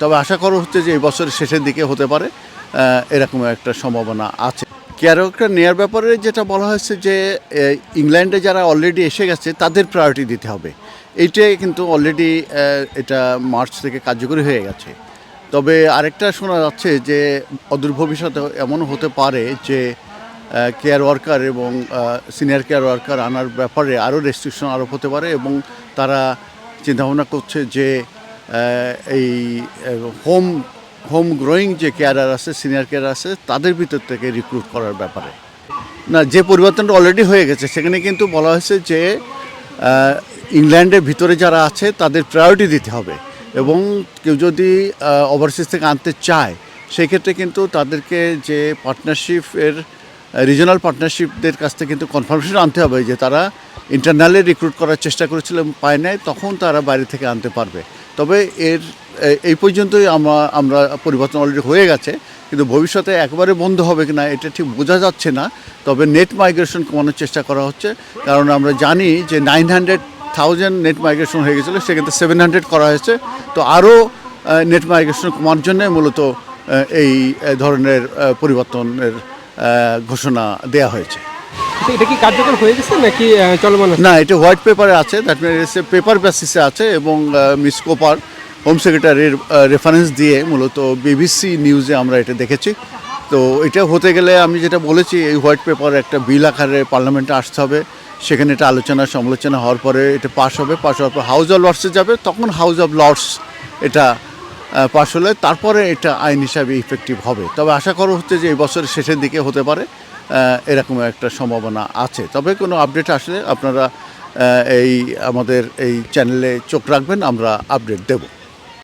তবে আশা করা হচ্ছে যে এই বছরের শেষের দিকে হতে পারে এরকম একটা সম্ভাবনা আছে। কেয়ারওয়ার্কার নেওয়ার ব্যাপারে যেটা বলা হয়েছে যে ইংল্যান্ডে যারা অলরেডি এসে গেছে, তাদের প্রায়োরিটি দিতে হবে। এইটাই কিন্তু অলরেডি এটা মার্চ থেকে কার্যকরী হয়ে গেছে। তবে আরেকটা শোনা যাচ্ছে যে, অদূর ভবিষ্যতে এমন হতে পারে যে কেয়ার ওয়ার্কার এবং সিনিয়র কেয়ার ওয়ার্কার আনার ব্যাপারে আরও রেস্ট্রিকশন আরোপ হতে পারে এবং তারা চিন্তাভাবনা করছে যে এই হোম হোম গ্রোয়িং যে কেয়ারার আছে সিনিয়র কেয়ার আছে, তাদের ভিতর থেকে রিক্রুট করার ব্যাপারে। না, যে পরিবর্তনটা অলরেডি হয়ে গেছে, সেখানে কিন্তু বলা হয়েছে যে ইংল্যান্ডের ভিতরে যারা আছে, তাদের প্রায়োরিটি দিতে হবে। এবং কেউ যদি ওভারসিজ থেকে আনতে চায়, সেক্ষেত্রে কিন্তু তাদেরকে যে পার্টনারশিপের রিজনাল পার্টনারশিপদের কাছ থেকে কিন্তু কনফার্মেশন আনতে হবে যে তারা ইন্টারনালে রিক্রুট করার চেষ্টা করেছিল পায় নাই, তখন তারা বাইরে থেকে আনতে পারবে। তবে এর এই পর্যন্তই আমরা আমরা পরিবর্তন অলরেডি হয়ে গেছে, কিন্তু ভবিষ্যতে একবারে বন্ধ হবে কিনা এটা ঠিক বোঝা যাচ্ছে না, তবে নেট মাইগ্রেশন কমানোর চেষ্টা করা হচ্ছে, কারণ আমরা জানি যে nine hundred thousand net migration হয়ে গেছিল, সেক্ষেত্রে সেভেন হান্ড্রেড করা হয়েছে, তো আরও নেট মাইগ্রেশন কমার জন্যে মূলত এই ধরনের পরিবর্তনের ঘোষণা দেয়া হয়েছে। এটা কি কার্যকর হয়ে গেছে নাকি চলমান? না, এটা হোয়াইট পেপারে আছে দ্যাট মিনস পেপার বেসিসে আছে, এবং মিস কোপার হোম সেক্রেটারির রেফারেন্স দিয়ে মূলত বিবিসি নিউজে আমরা এটা দেখেছি। তো এটা হতে গেলে আমি যেটা বলেছি, এই হোয়াইট পেপার একটা বিল আকারে পার্লামেন্টে আসতে হবে, সেখানে এটা আলোচনা, সমালোচনা হওয়ার পরে এটা পাশ হবে, পাশ হওয়ার পর হাউস অফ লর্ডসে যাবে, তখন হাউস অফ লর্ডস এটা পাশ হলে তারপরে এটা আইন হিসাবে ইফেক্টিভ হবে। তবে আশা করা হচ্ছে যে এই বছরের শেষের দিকে হতে পারে। এরকম একটা সম্ভাবনা আছে। তবে কোনো আপডেট আসলে আপনারা এই আমাদের এই চ্যানেলে চোখ রাখবেন, আমরা আপডেট দেবো।